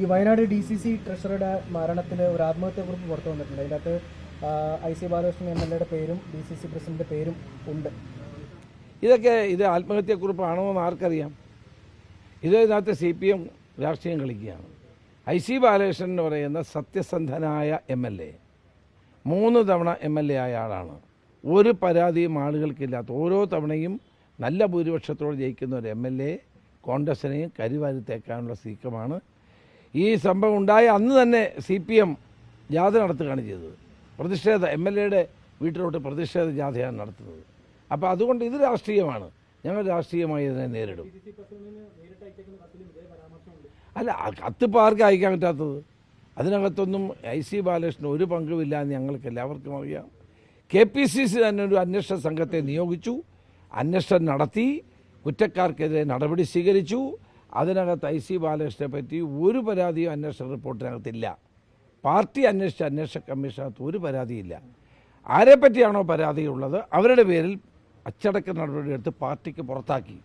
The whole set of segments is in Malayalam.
ഈ വയനാട് ഡി സി സി ട്രഷറിയുടെ മരണത്തിൽ ഒരു ആത്മഹത്യാക്കുറിപ്പ് പുറത്തു വന്നിട്ടുണ്ട്. അതിനകത്ത് I C Balakrishnan M L എയുടെ പേരും ഡി സി സി പ്രസിഡന്റിന്റെ പേരും ഉണ്ട്. ഇതൊക്കെ ഇത് ആത്മഹത്യക്കുറിപ്പാണോ എന്ന് ആർക്കറിയാം? ഇത് ഇതിനകത്ത് സി പി എം രാഷ്ട്രീയം കളിക്കുകയാണ്. ഐ സി ബാലകൃഷ്ണൻ എന്ന് പറയുന്ന സത്യസന്ധനായ എം എൽ എ മൂന്ന് തവണ എം എൽ എ ആയ ആളാണ്. ഒരു പരാതിയും ആളുകൾക്കില്ലാത്ത ഓരോ തവണയും നല്ല ഭൂരിപക്ഷത്തോട് ജയിക്കുന്ന ഒരു എം എൽ എ കോൺഗ്രസിനെയും കരിവാരി തേക്കാനുള്ള നീക്കമാണ് ഈ സംഭവം ഉണ്ടായ അന്ന് തന്നെ സി പി എം ജാഥ നടത്തുകയാണ് ചെയ്തത്. പ്രതിഷേധ എം എൽ എയുടെ വീട്ടിലോട്ട് പ്രതിഷേധ ജാഥയാണ് നടത്തുന്നത്. അപ്പോൾ അതുകൊണ്ട് ഇത് രാഷ്ട്രീയമാണ്. ഞങ്ങൾ രാഷ്ട്രീയമായി ഇതിനെ നേരിടും. അല്ല കത്ത് ഇപ്പോൾ ആർക്കും അയക്കാൻ പറ്റാത്തത്? അതിനകത്തൊന്നും ഐ സി ബാലകൃഷ്ണൻ ഒരു പങ്കുമില്ല എന്ന് ഞങ്ങൾക്ക് എല്ലാവർക്കും അറിയാം. കെ പി സി സി തന്നെ ഒരു അന്വേഷണ സംഘത്തെ നിയോഗിച്ചു. അന്വേഷണം നടത്തി. കുറ്റക്കാർക്കെതിരെ നടപടി സ്വീകരിച്ചു. അതിനകത്ത് ഐ സി ബാലകൃഷ്ണനെ പറ്റി ഒരു പരാതിയും അന്വേഷണ റിപ്പോർട്ടിനകത്തില്ല. പാർട്ടി അന്വേഷിച്ച അന്വേഷണ കമ്മീഷനകത്ത് ഒരു പരാതിയില്ല. ആരെ പറ്റിയാണോ പരാതിയുള്ളത്? അവരുടെ പേരിൽ അച്ചടക്ക നടപടിയെടുത്ത് പാർട്ടിക്ക് പുറത്താക്കി.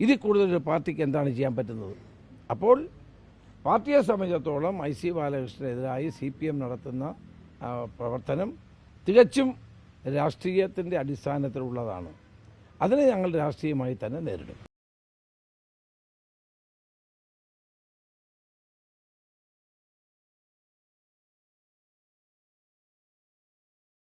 ഇതിൽ കൂടുതൽ പാർട്ടിക്ക് എന്താണ് ചെയ്യാൻ പറ്റുന്നത്? അപ്പോൾ പാർട്ടിയെ സംബന്ധിച്ചിടത്തോളം ഐ സി ബാലകൃഷ്ണനെതിരായി സി പി എം നടത്തുന്ന പ്രവർത്തനം തികച്ചും രാഷ്ട്രീയത്തിന്റെ അടിസ്ഥാനത്തിലുള്ളതാണ്. അതിനെ ഞങ്ങൾ രാഷ്ട്രീയമായി തന്നെ നേരിടും.